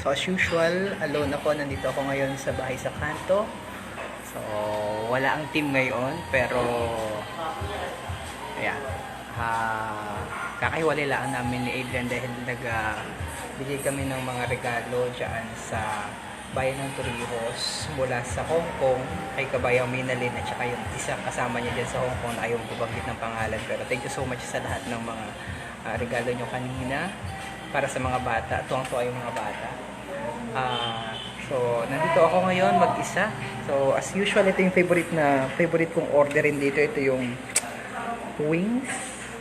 So as usual, alone ako. Nandito ako ngayon sa bahay sa kanto. So wala ang team ngayon pero ayan. Ah, kakahiwalay lang namin ni Adrian dahil nag ah, bigay kami ng mga regalo dyan sa bayan ng Torrijos mula sa Hong Kong kay Kabayang Minalin at saka yung isa kasama niya dyan sa Hong Kong na ayaw ko banggit ng pangalan pero thank you so much sa lahat ng mga ah, regalo nyo kanina para sa mga bata. Tuwang-tuwa yung mga bata. Ah, so, nandito ako ngayon mag-isa. So, as usual, ito yung favorite na favorite kong orderin dito. Ito yung wings.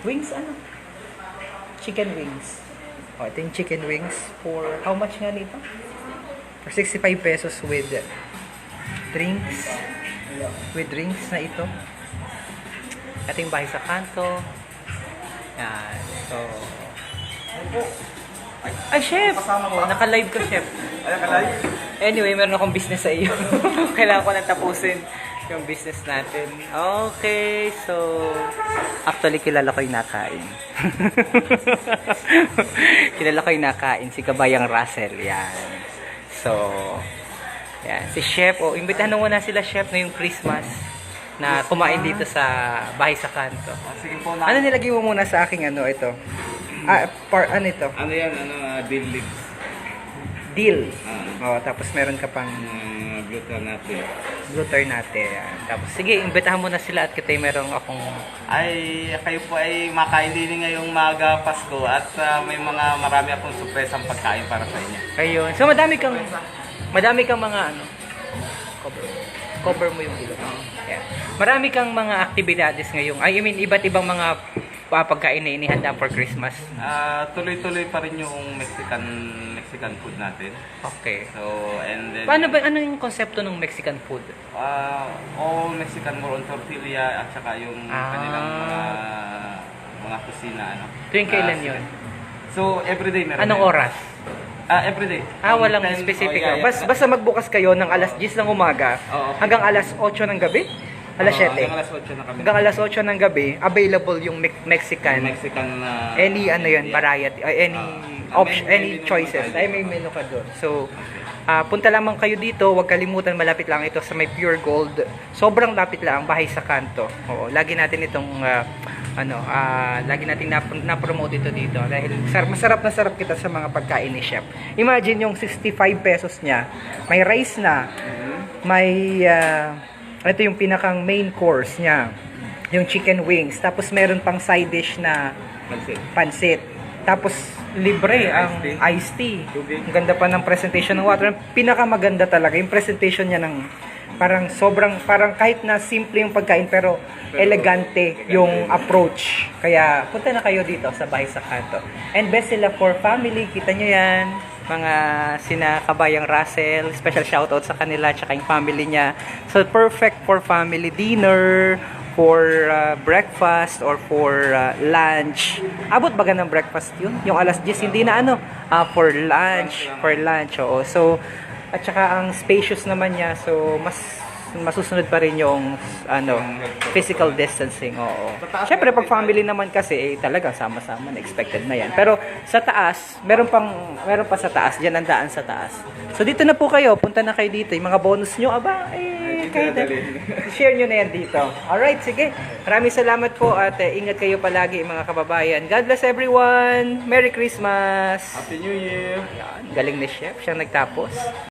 Wings ano? Chicken wings. Oh, ito yung chicken wings for how much nga nito? For 65 pesos with drinks. With drinks na ito. Yung bahay sa kanto. Yan. So, ay, ay, chef! Naka-live ka, chef. Ano ka live? Anyway, meron akong business sa iyo. Kailangan ko na tapusin yung business natin. Okay, so... Actually, kilala ko yung nakain. kilala ko yung nakain, si Kabayang Russell. Yan. So, yan. Si Chef, oh, imbitahan mo na sila, Chef, ngayong Christmas na kumain dito sa bahay sa kanto. Ah, sige po na. Ano nilagay mo muna sa aking ano ito? Ah, par, ano ito? Ano yan? Ano? Uh, dill lips. Deal. Ah, Oh, tapos meron ka pang uh, natin. Bluter natin. Tapos, sige, imbitahan mo na sila at kita'y meron akong... Ay, kayo po ay makain din ngayong maga Pasko at ah, may mga marami akong surpresang pagkain para sa inyo. Ayun. So, madami kang... Madami kang mga ano... Cover. Cover mo yung ilong. Yan. Marami kang mga aktibidades ngayong... I mean, iba't ibang mga uh, pagkain na inihanda for Christmas. Ah, tuloy-tuloy pa rin yung Mexican Mexican food natin. Okay. So, and then Paano ba, ano yung konsepto ng Mexican food? ah, all Mexican more on tortilla at saka yung Ah. kanilang mga mga kusina ano. Tuwing kailan yun? So, everyday meron. Anong yan. oras? Ah, everyday. Ah, From walang 10 specific. oh, yeah, yeah. Bas, basta magbukas kayo ng alas 10 ng umaga Oo. hanggang alas 8 ng gabi? Alas Oo, 7? Hanggang alas 8 na kami. Hanggang alas 8 ng gabi, available yung Me- Mexican. Mexican na Any ano yun, variety, uh, any Ah, option, any choices. Ay, may menu ka doon. So, ah, punta lamang kayo dito. Huwag kalimutan, malapit lang ito sa may Pure Gold. Sobrang lapit lang, bahay sa kanto. Oo, lagi natin itong, ah, ano, ah, lagi natin nap- na-promote ito dito. Dahil sar- masarap na sarap kita sa mga pagkain ni Chef. Imagine yung 65 pesos niya. May rice na, may ah, ito yung pinakang main course niya yung chicken wings. Tapos meron pang side dish na Pansit. pansit. Tapos libre ang iced tea. ang ganda pa ng presentation ng water. Pinakamaganda talaga yung presentation niya ng parang sobrang parang kahit na simple yung pagkain pero, Pero elegante elegante. yung approach. Kaya punta na kayo dito sa bahay sa kanto and best sila for family. Kita nyo yan mga sina Kabayang Russell, special shoutout sa kanila tsaka yung family niya. So perfect for family dinner, for uh, breakfast or for uh, lunch. Abot ba ng breakfast yun? Yung alas 10 hindi na ano, ah, for lunch, for lunch. Oo. So at saka ang spacious naman niya. So mas masusunod pa rin yung ano physical distancing oo. Syempre pag family naman kasi eh, talaga sama-sama na expected na yan. Pero sa taas meron pang meron pa sa taas diyan ang daan sa taas. So dito na po kayo punta na kayo dito. Yung mga bonus nyo aba eh kayo share nyo na yan dito. Alright sige. Maraming salamat po at eh, ingat kayo palagi mga kababayan. God bless everyone. Merry Christmas. Happy New Year! Yan, galing ni chef siya nagtapos